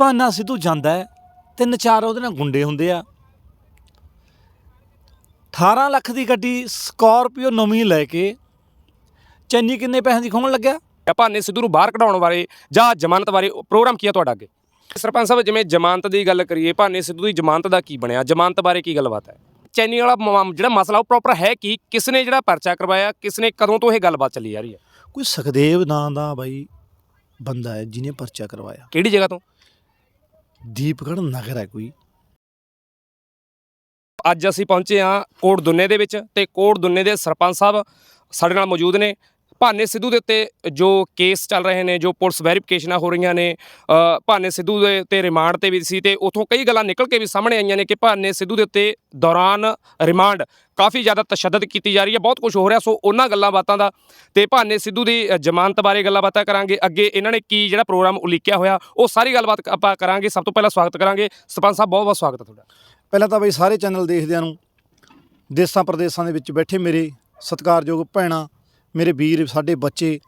ਭਾਨਾ ਸਿੱਧੂ ਜਾਂਦਾ ਹੈ ਤਿੰਨ ਚਾਰ ਉਹਦੇ ਨਾਲ ਗੁੰਡੇ ਹੁੰਦੇ ਆ। 18 ਲੱਖ ਦੀ ਗੱਡੀ ਸਕਾਰਪੀਓ ਨਵੀਂ ਲੈ ਕੇ ਚੰਨੀ ਕਿੰਨੇ ਪੈਸਿਆਂ ਦੀ ਖੋਣ ਲੱਗਿਆ? ਭਾਨੇ ਸਿੱਧੂ ਨੂੰ ਬਾਹਰ ਕਢਾਉਣ ਬਾਰੇ ਜਾਂ ਜ਼ਮਾਨਤ ਬਾਰੇ ਪ੍ਰੋਗਰਾਮ ਕੀ ਆ ਤੁਹਾਡਾ ਅੱਗੇ? ਸਰਪੰਚ ਸਾਹਿਬ ਜਿਵੇਂ ਜ਼ਮਾਨਤ ਦੀ ਗੱਲ ਕਰੀਏ ਭਾਨੇ ਸਿੱਧੂ ਦੀ ਜ਼ਮਾਨਤ ਦਾ ਕੀ ਬਣਿਆ? ਜ਼ਮਾਨਤ ਬਾਰੇ ਕੀ ਗੱਲਬਾਤ ਹੈ? ਚੈਨੀ ਵਾਲਾ ਜਿਹੜਾ ਮਸਲਾ ਉਹ ਪ੍ਰੋਪਰ ਹੈ ਕੀ? ਕਿਸ ਨੇ ਜਿਹੜਾ ਪਰਚਾ ਕਰਵਾਇਆ? ਕਿਸ ਨੇ ਕਦੋਂ ਤੋਂ ਇਹ ਗੱਲਬਾਤ ਚੱਲੀ ਜਾ ਰਹੀ ਹੈ? ਕੋਈ ਸੁਖਦੇਵ ਨਾਂ ਦਾ ਬਾਈ ਬੰਦਾ ਹੈ ਜਿਹਨੇ ਪਰਚਾ ਕਰਵਾਇਆ। ਕਿਹੜੀ ਜਗ੍ਹਾ ਤੋਂ? ਦੀਪਗੜ੍ਹ ਨਗਰ ਹੈ ਕੋਈ। ਅੱਜ ਅਸੀਂ ਪਹੁੰਚੇ ਹਾਂ ਕੋਟ ਦੁੰਨੇ ਦੇ ਵਿੱਚ ਤੇ ਕੋਟ ਦੁੰਨੇ ਦੇ ਸਰਪੰਚ ਸਾਹਿਬ ਸਾਡੇ ਨਾਲ ਮੌਜੂਦ ਨੇ। ਭਾਨੇ ਸਿੱਧੂ ਦੇ ਉੱਤੇ ਜੋ ਕੇਸ ਚੱਲ ਰਹੇ ਨੇ, ਜੋ ਪੁਲਿਸ ਵੈਰੀਫਿਕੇਸ਼ਨਾਂ ਹੋ ਰਹੀਆਂ ਨੇ ਭਾਨੇ ਸਿੱਧੂ ਦੇ ਉੱਤੇ ਰਿਮਾਂਡ ਤੇ ਵੀ ਸੀ ਤੇ ਉਥੋਂ ਕਈ ਗੱਲਾਂ ਨਿਕਲ ਕੇ ਵੀ ਸਾਹਮਣੇ ਆਈਆਂ ਨੇ ਕਿ ਭਾਨੇ ਸਿੱਧੂ ਦੇ ਉੱਤੇ ਦੌਰਾਨ ਰਿਮਾਂਡ ਕਾਫੀ ਜ਼ਿਆਦਾ ਤਸ਼ੱਦਦ ਕੀਤੀ ਜਾ ਰਹੀ ਹੈ, ਬਹੁਤ ਕੁਝ ਹੋ ਰਿਹਾ, ਸੋ ਉਹਨਾਂ ਗੱਲਾਂ ਬਾਤਾਂ ਦਾ ਤੇ ਭਾਨੇ ਸਿੱਧੂ ਦੀ ਜ਼ਮਾਨਤ ਬਾਰੇ ਗੱਲਾਂ ਬਾਤਾਂ ਕਰਾਂਗੇ। ਅੱਗੇ ਇਹਨਾਂ ਨੇ ਕੀ ਜਿਹੜਾ ਪ੍ਰੋਗਰਾਮ ਉਲੀਕਿਆ ਹੋਇਆ, ਉਹ ਸਾਰੀ ਗੱਲਬਾਤ ਆਪਾਂ ਕਰਾਂਗੇ। ਸਭ ਤੋਂ ਪਹਿਲਾਂ ਸਵਾਗਤ ਕਰਾਂਗੇ। ਸਰਪੰਚ ਸਾਹਿਬ ਬਹੁਤ ਬਹੁਤ ਸਵਾਗਤ ਹੈ ਤੁਹਾਡਾ। ਪਹਿਲਾਂ ਤਾਂ ਬਈ ਸਾਰੇ ਚੈਨਲ ਦੇਖਦਿਆਂ ਨੂੰ ਦੇਸਾਂ ਪ੍ਰਦੇਸਾਂ ਦੇ ਵਿੱਚ ਬੈਠੇ ਮੇਰੇ ਸਤਿਕਾਰਯੋਗ ਭੈਣਾਂ ਮੇਰੇ ਵੀਰ ਸਾਡੇ ਬੱਚੇ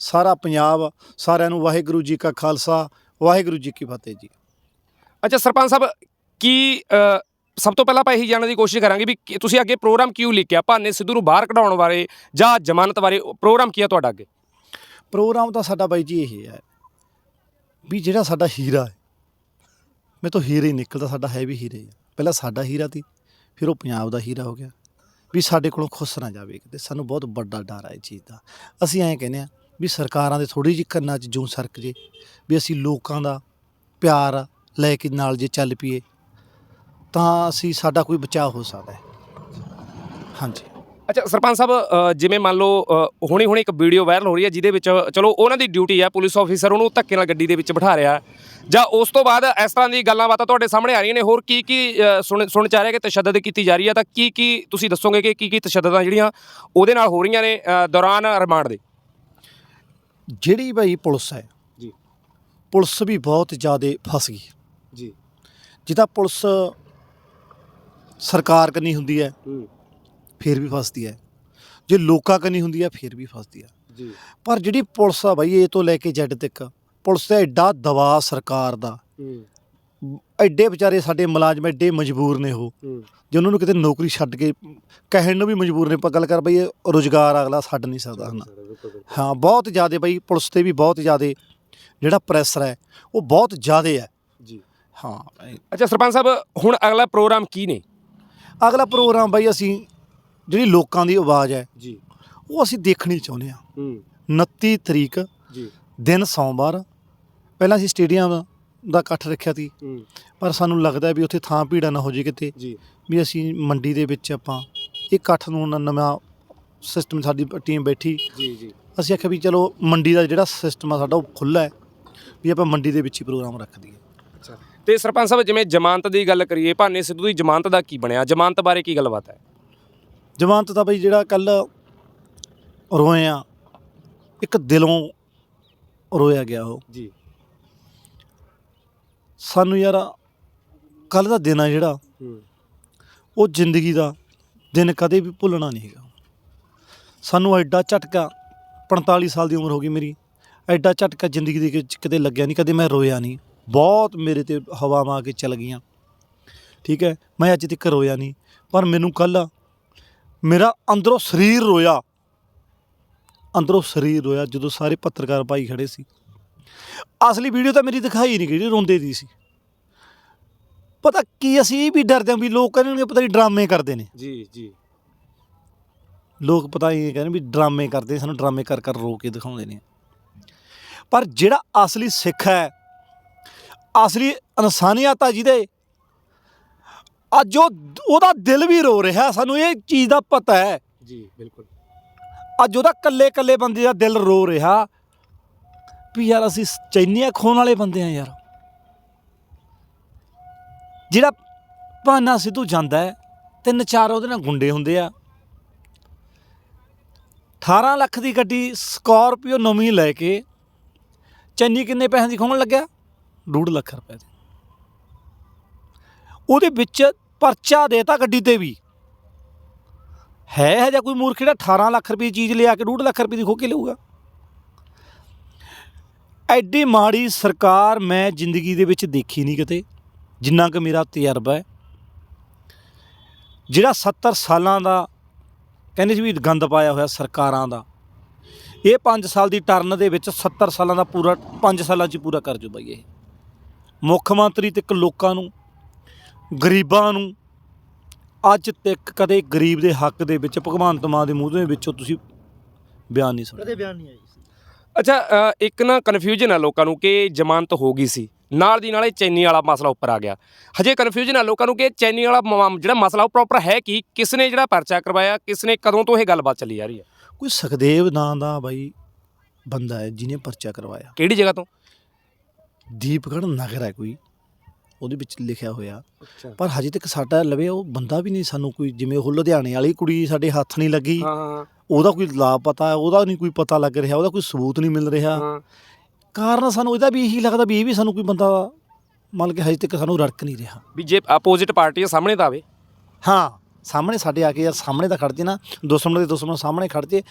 ਸਾਰਾ ਪੰਜਾਬ ਸਾਰਿਆਂ ਨੂੰ ਵਾਹਿਗੁਰੂ ਜੀ ਕਾ ਖਾਲਸਾ ਵਾਹਿਗੁਰੂ ਜੀ ਕੀ ਫਤਿਹ ਜੀ। ਅੱਛਾ ਸਰਪੰਚ ਸਾਹਿਬ ਕੀ ਅ, ਸਭ ਤੋਂ ਪਹਿਲਾਂ ਆਪਾਂ ਇਹੀ ਜਾਣਨ ਦੀ ਕੋਸ਼ਿਸ਼ ਕਰਾਂਗੇ ਵੀ ਕੀ- ਤੁਸੀਂ ਅੱਗੇ ਪ੍ਰੋਗਰਾਮ ਕਿਉਂ ਲਿਖਿਆ? ਭਾਨੇ ਸਿੱਧੂ ਨੂੰ ਬਾਹਰ ਕਢਾਉਣ ਬਾਰੇ ਜਾਂ ਜ਼ਮਾਨਤ ਬਾਰੇ ਪ੍ਰੋਗਰਾਮ ਕੀ ਆ ਤੁਹਾਡਾ ਅੱਗੇ? ਪ੍ਰੋਗਰਾਮ ਤਾਂ ਸਾਡਾ ਬਾਈ ਜੀ ਇਹ ਹੈ ਵੀ ਜਿਹੜਾ ਸਾਡਾ ਹੀਰਾ ਹੈ ਮੈਂ ਤਾਂ ਹੀਰੇ ਹੀ ਨਿਕਲਦਾ ਸਾਡਾ ਹੈ ਵੀ ਹੀਰੇ ਹੀ ਆ। ਪਹਿਲਾਂ ਸਾਡਾ ਹੀਰਾ ਸੀ ਫਿਰ ਉਹ ਪੰਜਾਬ ਦਾ ਹੀਰਾ ਹੋ ਗਿਆ। ਵੀ ਸਾਡੇ ਕੋਲੋਂ ਖੁੱਸ ਨਾ ਜਾਵੇ ਕਿਤੇ। ਸਾਨੂੰ ਬਹੁਤ ਵੱਡਾ ਡਰ ਹੈ ਇਹ ਚੀਜ਼ ਦਾ। ਅਸੀਂ ਐਂ ਕਹਿੰਦੇ ਆ ਵੀ ਸਰਕਾਰਾਂ ਦੇ ਥੋੜੀ ਜਿਹੀ ਕੰਨਾਂ 'ਚ ਜੂੰ ਸਰਕ ਜੇ, ਵੀ ਅਸੀਂ ਲੋਕਾਂ ਦਾ ਪਿਆਰ ਲੈ ਕੇ ਨਾਲ ਜੇ ਚੱਲ ਪਈਏ, ਤਾਂ ਅਸੀਂ ਸਾਡਾ ਕੋਈ ਬਚਾਅ ਹੋ ਸਕਦਾ ਹੈ। ਹਾਂਜੀ। ਅੱਛਾ ਸਰਪੰਚ ਸਾਹਿਬ ਜਿਵੇਂ ਮੰਨ ਲਓ ਹੁਣੀ ਹੁਣੀ ਇੱਕ ਵੀਡੀਓ ਵਾਇਰਲ ਹੋ ਰਹੀ ਹੈ ਜਿਹਦੇ ਵਿੱਚ ਚਲੋ ਉਹਨਾਂ ਦੀ ਡਿਊਟੀ ਹੈ ਪੁਲਿਸ ਆਫੀਸਰ ਉਹਨੂੰ ਧੱਕੇ ਨਾਲ ਗੱਡੀ ਦੇ ਵਿੱਚ ਬਿਠਾ ਰਿਹਾ। ਜਾਂ ਉਸ ਤੋਂ ਬਾਅਦ ਇਸ ਤਰ੍ਹਾਂ ਦੀ ਗੱਲਾਂ ਬਾਤਾਂ ਤੁਹਾਡੇ ਸਾਹਮਣੇ ਆ ਰਹੀਆਂ ਨੇ ਹੋਰ ਕੀ ਕੀ ਸੁਣ ਸੁਣ ਚ ਆ ਰਿਹਾ ਕਿ ਤਸ਼ੱਦਦ ਕੀਤੀ ਜਾ ਰਹੀ ਹੈ? ਤਾਂ ਕੀ ਕੀ ਤੁਸੀਂ ਦੱਸੋਗੇ ਕਿ ਕੀ ਕੀ ਤਸ਼ੱਦਦਾਂ ਜਿਹੜੀਆਂ ਉਹਦੇ ਨਾਲ ਹੋ ਰਹੀਆਂ ਨੇ ਦੌਰਾਨ ਰਿਮਾਂਡ ਦੇ? ਜਿਹੜੀ ਭਾਈ ਪੁਲਿਸ ਹੈ ਜੀ। ਪੁਲਿਸ ਵੀ ਬਹੁਤ ਜ਼ਿਆਦਾ ਫਸ ਗਈ। ਜੀ। ਜਿੱਦਾਂ ਪੁਲਿਸ ਸਰਕਾਰ ਕਰਨੀ ਹੁੰਦੀ ਹੈ ਹੂੰ। ਫਿਰ ਵੀ ਫਸਦੀ ਹੈ। ਜੇ ਲੋਕਾਂ ਕਰਨੀ ਹੁੰਦੀ ਹੈ ਫਿਰ ਵੀ ਫਸਦੀ ਹੈ। ਜੀ। ਪਰ ਜਿਹੜੀ ਪੁਲਿਸ ਆ ਬਾਈ ਇਹ ਤੋਂ ਲੈ ਕੇ ਜੱਟ ਤੱਕ ਪੁਲਿਸ ਦਾ ਐਡਾ ਦਬਾਅ ਸਰਕਾਰ ਦਾ। ਹੂੰ। ਐਡੇ ਵਿਚਾਰੇ ਸਾਡੇ ਮੁਲਾਜ਼ਮ ਐਡੇ ਮਜਬੂਰ ਨੇ ਉਹ। ਹੂੰ। ਜੇ ਉਹਨਾਂ ਨੂੰ ਕਿਤੇ ਨੌਕਰੀ ਛੱਡ ਕੇ ਕਹਿਣ ਨੂੰ ਵੀ ਮਜਬੂਰ ਨੇ ਆਪਾਂ ਗੱਲ ਕਰ ਬਈ ਰੋਜ਼ਗਾਰ ਅਗਲਾ ਛੱਡ ਨਹੀਂ ਸਕਦਾ ਹਨ? ਹਾਂ ਬਹੁਤ ਜ਼ਿਆਦਾ ਬਈ ਪੁਲਿਸ ਤੇ ਵੀ ਬਹੁਤ ਜ਼ਿਆਦਾ ਜਿਹੜਾ ਪ੍ਰੈਸ਼ਰ ਹੈ ਉਹ ਬਹੁਤ ਜ਼ਿਆਦਾ ਹੈ। ਜੀ। ਹਾਂ। ਅੱਛਾ ਸਰਪੰਚ ਸਾਹਿਬ ਹੁਣ ਅਗਲਾ ਪ੍ਰੋਗਰਾਮ ਕੀ ਨੇ? ਅਗਲਾ ਪ੍ਰੋਗਰਾਮ ਬਾਈ ਅਸੀਂ ਜਿਹੜੀ ਲੋਕਾਂ ਦੀ ਆਵਾਜ਼ ਹੈ ਜੀ। ਉਹ ਅਸੀਂ ਦੇਖਣੀ ਚਾਹੁੰਦੇ ਹਾਂ। ਹੂੰ। 29 ਤਰੀਕ ਜੀ। ਦਿਨ ਸੋਮਵਾਰ ਪਹਿਲਾਂ ਅਸੀਂ ਸਟੇਡੀਅਮ ਦਾ ਇਕੱਠ ਰੱਖਿਆ ਸੀ। ਹੂੰ। ਪਰ ਸਾਨੂੰ ਲੱਗਦਾ ਵੀ ਉੱਥੇ ਥਾਂ ਭੀੜਾ ਨਾ ਹੋ ਜੇ ਕਿਤੇ। ਜੀ। ਵੀ ਅਸੀਂ ਮੰਡੀ ਦੇ ਵਿੱਚ ਆਪਾਂ ਇਹ ਇਕੱਠ ਨੂੰ ਨ- ਨਵਾਂ ਸਿਸਟਮ ਸਾਡੀ ਟੀਮ ਬੈਠੀ। ਜੀ ਜੀ। ਅਸੀਂ ਆਖਿਆ ਵੀ ਚਲੋ ਮੰਡੀ ਦਾ ਜਿਹੜਾ ਸਿਸਟਮ ਆ ਸਾਡਾ ਉਹ ਖੁੱਲ੍ਹਾ ਹੈ ਵੀ ਆਪਾਂ ਮੰਡੀ ਦੇ ਵਿੱਚ ਹੀ ਪ੍ਰੋਗਰਾਮ ਰੱਖ ਦਈਏ। ਅੱਛਾ। ਤੇ ਸਰਪੰਚ ਸਾਹਿਬ ਜਿਵੇਂ ਜ਼ਮਾਨਤ ਦੀ ਗੱਲ ਕਰੀਏ ਭਾਨੇ ਸਿੱਧੂ ਦੀ ਜ਼ਮਾਨਤ ਦਾ ਕੀ ਬਣਿਆ? ਜ਼ਮਾਨਤ ਬਾਰੇ ਕੀ ਗੱਲਬਾਤ ਹੈ? ਜਮਾਨਤ ਤਾਂ ਬਈ ਜਿਹੜਾ ਕੱਲ ਰੋਏ ਆ ਇੱਕ ਦਿਲੋਂ ਰੋਇਆ ਗਿਆ ਉਹ। ਜੀ। ਸਾਨੂੰ ਯਾਰ ਕੱਲ ਦਾ ਦਿਨ ਆ ਜਿਹੜਾ ਉਹ ਜ਼ਿੰਦਗੀ ਦਾ ਦਿਨ ਕਦੇ ਵੀ ਭੁੱਲਣਾ ਨਹੀਂ ਹੈਗਾ। ਸਾਨੂੰ ਐਡਾ ਝਟਕਾ 45 ਸਾਲ ਦੀ ਉਮਰ ਹੋ ਗਈ ਮੇਰੀ ਐਡਾ ਝਟਕਾ ਜ਼ਿੰਦਗੀ ਦੇ ਵਿੱਚ ਕਦੇ ਲੱਗਿਆ ਨਹੀਂ ਕਦੇ ਮੈਂ ਰੋਇਆ ਨਹੀਂ। ਬਹੁਤ ਮੇਰੇ ਤੇ ਹਵਾਵਾਂ ਆ ਕੇ ਚੱਲ ਗਈਆਂ। ਠੀਕ ਹੈ ਮੈਂ ਅੱਜ ਤੱਕ ਰੋਇਆ ਨਹੀਂ ਪਰ ਮੈਨੂੰ ਕੱਲ ਮੇਰਾ ਅੰਦਰੋਂ ਸਰੀਰ ਰੋਇਆ। ਅੰਦਰੋਂ ਸਰੀਰ ਰੋਇਆ ਜਦੋਂ ਸਾਰੇ ਪੱਤਰਕਾਰ ਭਾਈ ਖੜੇ ਸੀ। ਅਸਲੀ ਵੀਡੀਓ ਤਾਂ ਮੇਰੀ ਦਿਖਾਈ ਨਹੀਂ ਗਈ ਰੋਂਦੇ ਦੀ ਸੀ। ਪਤਾ ਕੀ ਅਸੀਂ ਇਹ ਵੀ ਡਰਦੇ ਹਾਂ ਵੀ ਲੋਕ ਕਹਿੰਦੇ ਪਤਾ ਨਹੀਂ ਡਰਾਮੇ ਕਰਦੇ ਨੇ। ਜੀ ਜੀ। ਲੋਕ ਪਤਾ ਹੀ ਕਹਿੰਦੇ ਵੀ ਡਰਾਮੇ ਕਰਦੇ ਸਾਨੂੰ ਡਰਾਮੇ ਕਰ ਕਰ ਰੋ ਕੇ ਦਿਖਾਉਂਦੇ ਨੇ। ਪਰ ਜਿਹੜਾ ਅਸਲੀ ਸਿੱਖ ਹੈ ਅਸਲੀ ਇਨਸਾਨੀਅਤ ਆ ਜਿਹਦੇ ਅੱਜ ਉਹ ਉਹਦਾ ਦਿਲ ਵੀ ਰੋ ਰਿਹਾ ਸਾਨੂੰ ਇਹ ਚੀਜ਼ ਦਾ ਪਤਾ ਹੈ। ਜੀ ਬਿਲਕੁਲ। ਅੱਜ ਉਹਦਾ ਕੱਲੇ ਕੱਲੇ ਬੰਦੇ ਦਾ ਦਿਲ ਰੋ ਰਿਹਾ ਵੀ ਯਾਰ ਅਸੀਂ ਚੈਨੀਆਂ ਖੋਣ ਵਾਲੇ ਬੰਦੇ ਆ ਯਾਰ। ਜਿਹੜਾ ਭਾਨਾ ਸਿੱਧੂ ਜਾਂਦਾ ਹੈ ਤਿੰਨ ਚਾਰ ਉਹਦੇ ਨਾਲ ਗੁੰਡੇ ਹੁੰਦੇ ਆ। 18 ਲੱਖ ਦੀ ਗੱਡੀ ਸਕਾਰਪੀਓ ਨਵੀਂ ਲੈ ਕੇ ਚੰਨੀ ਕਿੰਨੇ ਪੈਸਿਆਂ ਦੀ ਖੋਣ ਲੱਗਿਆ? 2.5 ਲੱਖ ਰੁਪਏ ਦੀ। ਉਹਦੇ ਵਿੱਚ ਪਰਚਾ ਦੇਤਾ ਗੱਡੀ ਤੇ ਵੀ। ਹੈ ਹੈ ਜਾਂ ਕੋਈ ਮੂਰਖ ਜਿਹੜਾ 18 ਲੱਖ ਰੁਪਏ ਦੀ ਚੀਜ਼ ਲਿਆ ਕੇ 2.5 ਲੱਖ ਰੁਪਏ ਦੀ ਖੋ ਕੇ ਲਊਗਾ ਐਡੀ ਮਾੜੀ ਸਰਕਾਰ ਮੈਂ ਜ਼ਿੰਦਗੀ ਦੇ ਵਿੱਚ ਦੇਖੀ ਨਹੀਂ ਕਿਤੇ, ਜਿੰਨਾ ਕਿ ਮੇਰਾ ਤਜਰਬਾ ਹੈ। ਜਿਹੜਾ 70 ਸਾਲਾਂ ਦਾ ਕਹਿੰਦੇ ਸੀ ਵੀ ਗੰਦ ਪਾਇਆ ਹੋਇਆ ਸਰਕਾਰਾਂ ਦਾ, ਇਹ 5 ਸਾਲ ਦੀ ਟਰਨ ਦੇ ਵਿੱਚ 70 ਸਾਲਾਂ ਦਾ ਪੂਰਾ 5 ਸਾਲਾਂ 'ਚ ਪੂਰਾ ਕਰ ਜੂ ਬਈ ਇਹ। ਮੁੱਖ ਮੰਤਰੀ ਤੱਕ ਲੋਕਾਂ ਨੂੰ ਗਰੀਬਾਂ ਨੂੰ ਅੱਜ ਤੱਕ ਕਦੇ ਗਰੀਬ ਦੇ ਹੱਕ ਦੇ ਵਿੱਚ ਭਗਵੰਤ ਮਾਨ ਦੇ ਮੂੰਹ ਦੇ ਵਿੱਚੋਂ ਤੁਸੀਂ ਬਿਆਨ ਨਹੀਂ ਸੁਣਿਆ ਕਦੇ ਬਿਆਨ ਨਹੀਂ ਆਈ ਸੀ। ਅੱਛਾ ਅ, ਇੱਕ ਨਾ ਕਨਫਿਊਜ਼ਨ ਆ ਲੋਕਾਂ ਨੂੰ ਕਿ ਜ਼ਮਾਨਤ ਹੋ ਗਈ ਸੀ। ਨਾਲ ਦੀ ਨਾਲ ਇਹ ਚੈਨੀ ਵਾਲਾ ਮਸਲਾ ਉੱਪਰ ਆ ਗਿਆ। ਹਜੇ ਕਨਫਿਊਜ਼ਨ ਆ ਲੋਕਾਂ ਨੂੰ ਕਿ ਇਹ ਚੈਨੀ ਵਾਲਾ ਜਿਹੜਾ ਮਸਲਾ ਉਹ ਪ੍ਰੋਪਰ ਹੈ ਕੀ? ਕਿਸ ਨੇ ਜਿਹੜਾ ਪਰਚਾ ਕਰਵਾਇਆ? ਕਿਸ ਨੇ ਕਦੋਂ ਤੋਂ ਇਹ ਗੱਲਬਾਤ ਚੱਲੀ ਜਾ ਰਹੀ ਹੈ? ਕੋਈ ਸੁਖਦੇਵ ਨਾਂ ਦਾ ਬਾਈ ਬੰਦਾ ਹੈ ਜਿਹਨੇ ਪਰਚਾ ਕਰਵਾਇਆ। ਕਿਹੜੀ ਜਗ੍ਹਾ ਤੋਂ? ਦੀਪਗੜ੍ਹ ਨਗਰ ਹੈ ਕੋਈ। ਉਹਦੇ ਵਿੱਚ ਲਿਖਿਆ ਹੋਇਆ। ਅੱਛਾ। ਪਰ ਹਜੇ ਤੱਕ ਸਾਡਾ ਲਵੇ ਉਹ ਬੰਦਾ ਵੀ ਨਹੀਂ ਸਾਨੂੰ ਕੋਈ ਜਿਵੇਂ ਉਹ ਲੁਧਿਆਣੇ ਵਾਲੀ ਕੁੜੀ ਸਾਡੇ ਹੱਥ ਨਹੀਂ ਲੱਗੀ। ਹਾਂ ਉਹਦਾ ਕੋਈ ਲਾਭ ਪਤਾ ਉਹਦਾ ਨਹੀਂ ਕੋਈ ਪਤਾ ਲੱਗ ਰਿਹਾ ਉਹਦਾ ਕੋਈ ਸਬੂਤ ਨਹੀਂ ਮਿਲ ਰਿਹਾ। ਹਾਂ। ਕਾਰਨ ਸਾਨੂੰ ਇਹਦਾ ਵੀ ਇਹੀ ਲੱਗਦਾ ਵੀ ਇਹ ਵੀ ਸਾਨੂੰ ਕੋਈ ਬੰਦਾ ਮੰਨ ਕੇ ਹਜੇ ਤੱਕ ਸਾਨੂੰ ਰੜਕ ਨਹੀਂ ਰਿਹਾ। ਵੀ ਜੇ ਆਪੋਜ਼ਿਟ ਪਾਰਟੀ ਸਾਹਮਣੇ ਤਾਂ ਆਵੇ। ਹਾਂ ਸਾਹਮਣੇ ਸਾਡੇ ਆ ਕੇ ਯਾਰ ਸਾਹਮਣੇ ਤਾਂ ਖੜ ਜੇ ਨਾ ਦੁਸ਼ਮਣ ਦੇ ਦੁਸ਼ਮਣ ਸਾਹਮਣੇ ਖੜ ਜੇ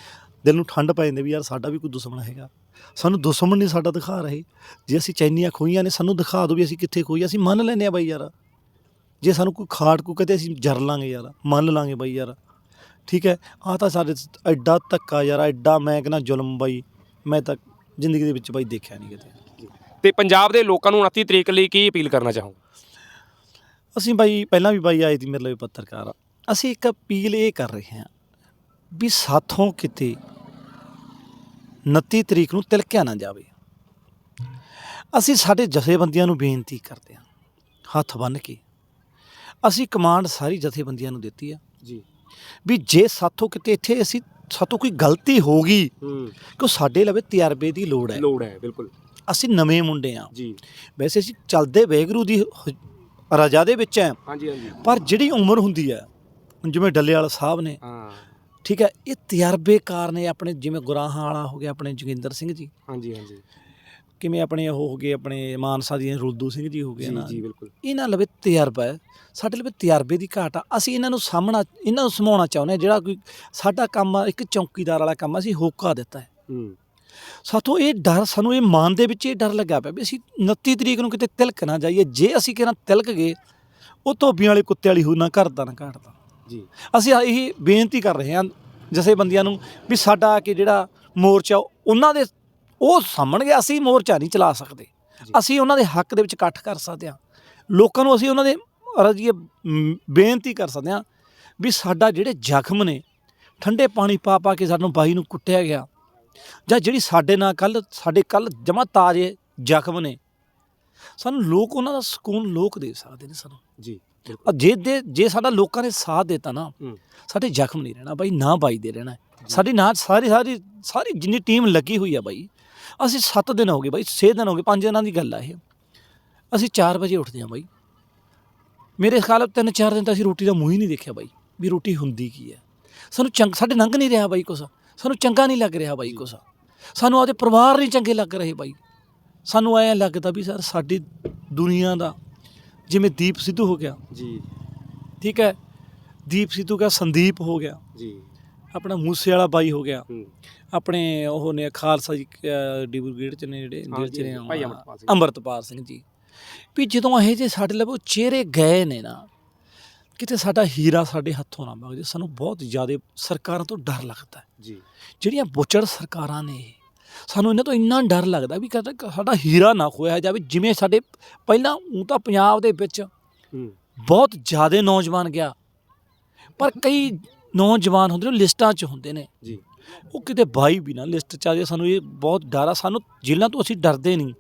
ਦਿਲ ਨੂੰ ਠੰਡ ਪੈ ਜਾਂਦੀ ਵੀ ਯਾਰ ਸਾਡਾ ਵੀ ਕੋਈ ਦੁਸ਼ਮਣ ਹੈਗਾ। ਸਾਨੂੰ ਦੁਸ਼ਮਣ ਨਹੀਂ ਸਾਡਾ ਦਿਖਾ ਰਹੇ। ਜੇ ਅਸੀਂ ਚੈਨੀਆਂ ਖੋਈਆਂ ਨੇ ਸਾਨੂੰ ਦਿਖਾ ਦਿਓ ਵੀ ਅਸੀਂ ਕਿੱਥੇ ਖੋਈ ਅਸੀਂ ਮੰਨ ਲੈਨੇ ਆ ਬਾਈ ਯਾਰ। ਜੇ ਸਾਨੂੰ ਕੋਈ ਖਾੜ ਕੋ ਕਹਤੇ ਅਸੀਂ ਜਰ ਲਾਂਗੇ ਯਾਰ। ਮੰਨ ਲਾਂਗੇ ਬਾਈ ਯਾਰ। ਠੀਕ ਹੈ? ਆ ਤਾਂ ਸਾਡੇ ਐਡਾ ਧੱਕਾ ਯਾਰ ਐਡਾ ਮੈਂ ਕਹਿੰਦਾ ਜ਼ੁਲਮ ਬਾਈ। ਮੈਂ ਤਾਂ ਜ਼ਿੰਦਗੀ ਦੇ ਵਿੱਚ ਬਾਈ ਦੇਖਿਆ ਨਹੀਂ ਕਿਤੇ ਤੇ ਪੰਜਾਬ ਦੇ ਲੋਕਾਂ ਨੂੰ 29 ਤਰੀਕ ਲਈ ਕੀ ਅਪੀਲ ਕਰਨਾ ਚਾਹੋ ਅਸੀਂ ਬਾਈ ਪਹਿਲਾਂ ਵੀ ਬਾਈ ਆਏ ਸੀ ਮੇਰੇ ਲਈ ਪੱਤਰਕਾਰ। ਅਸੀਂ ਇੱਕ ਅਪੀਲ ਇਹ ਕਰ ਰਹੇ ਹਾਂ ਵੀ ਸਾਥੋਂ ਕਿਤੇ 29 ਤਰੀਕ ਨੂੰ ਤਿਲਕਿਆ ਨਾ ਜਾਵੇ। ਅਸੀਂ ਸਾਡੇ ਜਥੇਬੰਦੀਆਂ ਨੂੰ ਬੇਨਤੀ ਕਰਦੇ ਹਾਂ ਹੱਥ ਬੰਨ੍ਹ ਕੇ। ਅਸੀਂ ਕਮਾਂਡ ਸਾਰੀ ਜਥੇਬੰਦੀਆਂ ਨੂੰ ਦਿੱਤੀ ਆ। ਜੀ। ਵੀ ਜੇ ਸਾਥੋਂ ਕਿਤੇ ਇੱਥੇ ਅਸੀਂ ਸਾਥੋਂ ਕੋਈ ਗਲਤੀ ਹੋ ਗਈ ਕਿ ਸਾਡੇ ਲਵੇ ਤਜਰਬੇ ਦੀ ਲੋੜ ਹੈ। ਲੋੜ ਹੈ ਬਿਲਕੁਲ। ਅਸੀਂ ਨਵੇਂ ਮੁੰਡੇ ਆ ਜੀ। ਵੈਸੇ ਅਸੀਂ ਚੱਲਦੇ ਵੈਗਰੂ ਦੀ ਹ- ਰਜਾ ਦੇ ਵਿੱਚ ਹੈ। ਹਾਂਜੀ ਹਾਂਜੀ। ਪਰ ਜਿਹੜੀ ਉਮਰ ਹੁੰਦੀ ਹੈ ਜਿਵੇਂ ਡੱਲੇਵਾਲ ਸਾਹਿਬ ਨੇ ਹਾਂ। ਠੀਕ ਹੈ ਇਹ ਤਜਰਬੇਕਾਰ ਨੇ ਆਪਣੇ ਜਿਵੇਂ ਗੁਰਾਹਾਂ ਵਾਲਾ ਹੋ ਗਿਆ ਆਪਣੇ ਜੋਗਿੰਦਰ ਸਿੰਘ ਜੀ। ਹਾਂਜੀ ਹਾਂਜੀ। ਕਿਵੇਂ ਆਪਣੇ ਉਹ ਹੋ ਗਏ ਆਪਣੇ ਮਾਨਸਾ ਦੀਆਂ ਰੁਲਦੂ ਸਿੰਘ ਜੀ ਹੋ ਗਏ ਨਾ। ਜੀ ਬਿਲਕੁਲ। ਇਹਨਾਂ ਲਵੇ ਤਜਰਬਾ ਹੈ ਸਾਡੇ ਲਵੇ ਤਜਰਬੇ ਦੀ ਘਾਟ ਆ। ਅਸੀਂ ਇਹਨਾਂ ਨੂੰ ਸਾਹਮਣਾ ਇਹਨਾਂ ਨੂੰ ਸਮਾਉਣਾ ਚਾਹੁੰਦੇ ਜਿਹੜਾ ਕੋਈ ਸਾਡਾ ਕੰਮ ਆ ਇੱਕ ਚੌਕੀਦਾਰ ਵਾਲਾ ਕੰਮ ਅਸੀਂ ਹੋਕਾ ਦਿੱਤਾ ਹੈ। ਹੂੰ। ਸਾਥੋਂ ਇਹ ਡਰ ਸਾਨੂੰ ਇਹ ਮਨ ਦੇ ਵਿੱਚ ਇਹ ਡਰ ਲੱਗਾ ਪਿਆ ਵੀ ਅਸੀਂ 29 ਤਰੀਕ ਨੂੰ ਕਿਤੇ ਤਿਲਕ ਨਾ ਜਾਈਏ। ਜੇ ਅਸੀਂ ਕਿਹਨਾਂ ਤਿਲਕ ਗਏ ਉਹ ਧੋਬੀਆਂ ਵਾਲੇ ਕੁੱਤੇ ਵਾਲੀ ਹੋ ਨਾ ਘਰਦਾ ਨਾ ਘਾਟਦਾ ਜੀ। ਅਸੀਂ ਇਹ ਬੇਨਤੀ ਕਰ ਰਹੇ ਹਾਂ ਜਥੇਬੰਦੀਆਂ ਨੂੰ ਵੀ ਸਾਡਾ ਕੇ ਜਿਹੜਾ ਮੋਰਚਾ ਉਹਨਾਂ ਦੇ ਉਹ ਸਾਹਮਣੇ ਅਸੀਂ ਮੋਰਚਾ ਨਹੀਂ ਚਲਾ ਸਕਦੇ। ਅਸੀਂ ਉਹਨਾਂ ਦੇ ਹੱਕ ਦੇ ਵਿੱਚ ਇਕੱਠ ਕਰ ਸਕਦੇ ਹਾਂ। ਲੋਕਾਂ ਨੂੰ ਅਸੀਂ ਉਹਨਾਂ ਦੇ ਰਜੀਏ ਬੇਨਤੀ ਕਰ ਸਕਦੇ ਹਾਂ ਵੀ ਸਾਡਾ ਜਿਹੜੇ ਜ਼ਖਮ ਨੇ ਠੰਡੇ ਪਾਣੀ ਪਾ ਪਾ ਕੇ ਸਾਨੂੰ ਬਾਈ ਨੂੰ ਕੁੱਟਿਆ ਗਿਆ ਜਾਂ ਜਿਹੜੀ ਸਾਡੇ ਨਾਲ ਕੱਲ ਸਾਡੇ ਕੱਲ ਜਮਾ ਤਾਜ਼ੇ ਜ਼ਖਮ ਨੇ ਸਾਨੂੰ ਲੋਕ ਉਹਨਾਂ ਦਾ ਸਕੂਨ ਲੋਕ ਦੇ ਸਕਦੇ ਨੇ ਸਾਨੂੰ। ਜੀ ਆ ਜੇ ਦੇ ਜੇ ਸਾਡਾ ਲੋਕਾਂ ਨੇ ਸਾਥ ਦਿੱਤਾ ਨਾ ਹੂੰ। ਸਾਡੇ ਜ਼ਖਮ ਨਹੀਂ ਰਹਿਣਾ ਬਾਈ ਨਾ ਬਾਈ ਦੇ ਰਹਿਣਾ। ਹੈ। ਸਾਡੀ ਨਾ ਸਾਰੀ ਸਾਰੀ ਸਾਰੀ ਜਿੰਨੀ ਟੀਮ ਲੱਗੀ ਹੋਈ ਆ ਬਾਈ ਅਸੀਂ 7 ਦਿਨ ਹੋ ਗਏ ਬਾਈ 6 ਦਿਨ ਹੋ ਗਏ 5 ਦਿਨਾਂ ਦੀ ਗੱਲ ਆ ਇਹ। ਅਸੀਂ 4 ਵਜੇ ਉੱਠਦੇ ਆ ਬਾਈ। ਮੇਰੇ ਖਿਆਲ 3-4 ਦਿਨ ਤਾਂ ਅਸੀਂ ਰੋਟੀ ਦਾ ਮੂੰਹ ਹੀ ਨਹੀਂ ਦੇਖਿਆ ਬਾਈ ਵੀ ਰੋਟੀ ਹੁੰਦੀ ਕੀ ਹੈ ਸਾਨੂੰ ਚੰਗ ਸਾਡੇ ਲੰਘ ਨਹੀਂ ਰਿਹਾ ਬਾਈ ਕੁਛ। ਸਾਨੂੰ ਚੰਗਾ ਨਹੀਂ ਲੱਗ ਰਿਹਾ ਬਾਈ ਕੁਛ। ਸਾਨੂੰ ਆਪਦੇ ਪਰਿਵਾਰ ਨਹੀਂ ਚੰਗੇ ਲੱਗ ਰਹੇ ਬਾਈ। ਸਾਨੂੰ ਐਂ ਲੱਗਦਾ ਵੀ ਸਰ ਸਾਡੀ ਦੁਨੀਆ ਦਾ ਜਿਵੇਂ ਦੀਪ ਸਿੱਧੂ ਹੋ ਗਿਆ। ਜੀ। ਠੀਕ ਹੈ? ਦੀਪ ਸਿੱਧੂ ਦਾ ਸੰਦੀਪ ਹੋ ਗਿਆ। ਜੀ। ਆਪਣਾ ਮੂਸੇ ਵਾਲਾ ਬਾਈ ਹੋ ਗਿਆ। ਆਪਣੇ ਉਹ ਨੇ ਖਾਲਸਾ ਜੀ ਅਹ, ਡਿਬਰੂਗੜ੍ਹ ਚ ਨੇ ਜਿਹੜੇ ਜਿਹੜੇ ਚ ਨੇ ਅੰਮ੍ਰਿਤਪਾਲ ਸਿੰਘ। ਜੀ। ਵੀ ਜਦੋਂ ਇਹ ਜੇ ਸਾਡੇ ਲਈ ਉਹ ਚਿਹਰੇ ਗਏ ਨੇ ਨਾ ਕਿਤੇ ਸਾਡਾ ਹੀਰਾ ਸਾਡੇ ਹੱਥੋਂ ਨਾ ਵਗ ਜੇ ਸਾਨੂੰ ਬਹੁਤ ਜ਼ਿਆਦਾ ਸਰਕਾਰਾਂ ਤੋਂ ਡਰ ਲੱਗਦਾ। ਜੀ। ਜਿਹੜੀਆਂ ਬੁੱਚੜ ਸਰਕਾਰਾਂ ਨੇ ਸਾਨੂੰ ਇਹਨਾਂ ਤੋਂ ਇੰਨਾ ਡਰ ਲੱਗਦਾ ਵੀ ਕਦੇ ਸਾਡਾ ਹੀਰਾ ਨਾ ਖੋਇਆ ਜਾਵੇ ਜਿਵੇਂ ਸਾਡੇ ਪਹਿਲਾਂ ਉਹ ਤਾਂ ਪੰਜਾਬ ਦੇ ਵਿੱਚ ਬਹੁਤ ਜ਼ਿਆਦਾ ਨੌਜਵਾਨ ਗਿਆ। ਪਰ ਕਈ ਨੌਜਵਾਨ ਹੁੰਦੇ ਨੇ ਲਿਸਟਾਂ 'ਚ ਹੁੰਦੇ ਨੇ। ਜੀ। ਉਹ ਕਿਤੇ ਬਾਈ ਵੀ ਨਾ ਲਿਸਟ 'ਚ ਆ ਜਾਏ ਸਾਨੂੰ ਇਹ ਬਹੁਤ ਡਰ ਆ। ਸਾਨੂੰ ਜੇਲ੍ਹਾਂ ਤੋਂ ਅਸੀਂ ਡਰਦੇ ਨਹੀਂ।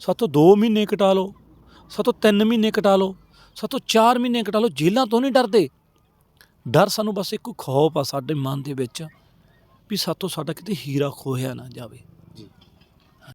ਸਾਤੋਂ 2 ਮਹੀਨੇ ਕਟਾ ਲਓ ਸਾਤੋਂ 3 ਮਹੀਨੇ ਕਟਾ ਲਓ ਸਾਤੋਂ 4 ਮਹੀਨੇ ਕਟਾ ਲਓ ਜੇਲ੍ਹਾਂ ਤੋਂ ਨਹੀਂ ਡਰਦੇ। ਡਰ ਸਾਨੂੰ ਬਸ ਇੱਕ ਖੌਫ ਆ ਸਾਡੇ ਮਨ ਦੇ ਵਿੱਚ। ਵੀ ਸਾਤੋਂ ਸਾਡਾ ਕਿਤੇ ਹੀਰਾ ਖੋਹਿਆ ਨਾ ਜਾਵੇ।